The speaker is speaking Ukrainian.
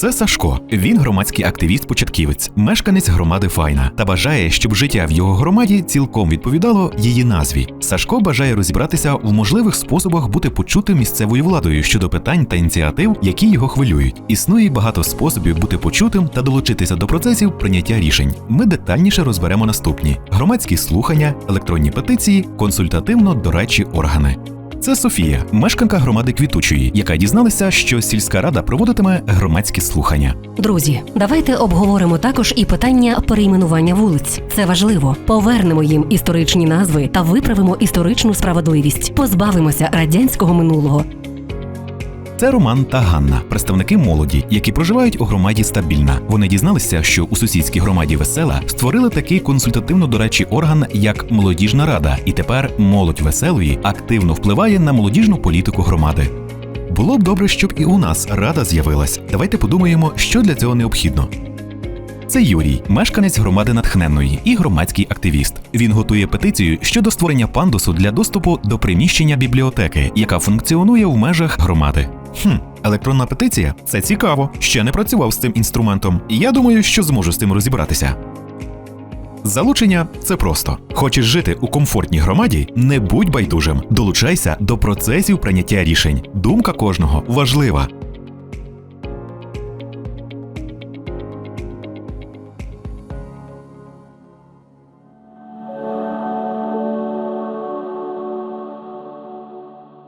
Це Сашко. Він громадський активіст-початківець, мешканець громади Файна та бажає, щоб життя в його громаді цілком відповідало її назві. Сашко бажає розібратися в можливих способах бути почутим місцевою владою щодо питань та ініціатив, які його хвилюють. Існує багато способів бути почутим та долучитися до процесів прийняття рішень. Ми детальніше розберемо наступні: громадські слухання, електронні петиції, консультативно-дорадчі органи. Це Софія, мешканка громади Квітучої, яка дізналася, що сільська рада проводитиме громадські слухання. Друзі, давайте обговоримо також і питання перейменування вулиць. Це важливо. Повернемо їм історичні назви та виправимо історичну справедливість. Позбавимося радянського минулого. Це Роман та Ганна, представники молоді, які проживають у громаді стабільна. Вони дізналися, що у сусідській громаді весела створили такий консультативно-дорадчий орган, як молодіжна рада, і тепер молодь веселої активно впливає на молодіжну політику громади. Було б добре, щоб і у нас рада з'явилась. Давайте подумаємо, що для цього необхідно. Це Юрій, мешканець громади натхненної і громадський активіст. Він готує петицію щодо створення пандусу для доступу до приміщення бібліотеки, яка функціонує в межах громади. Хм, електронна петиція це цікаво. Ще не працював з цим інструментом, і я думаю, що зможу з цим розібратися. Залучення це просто. Хочеш жити у комфортній громаді? Не будь байдужим. Долучайся до процесів прийняття рішень. Думка кожного важлива.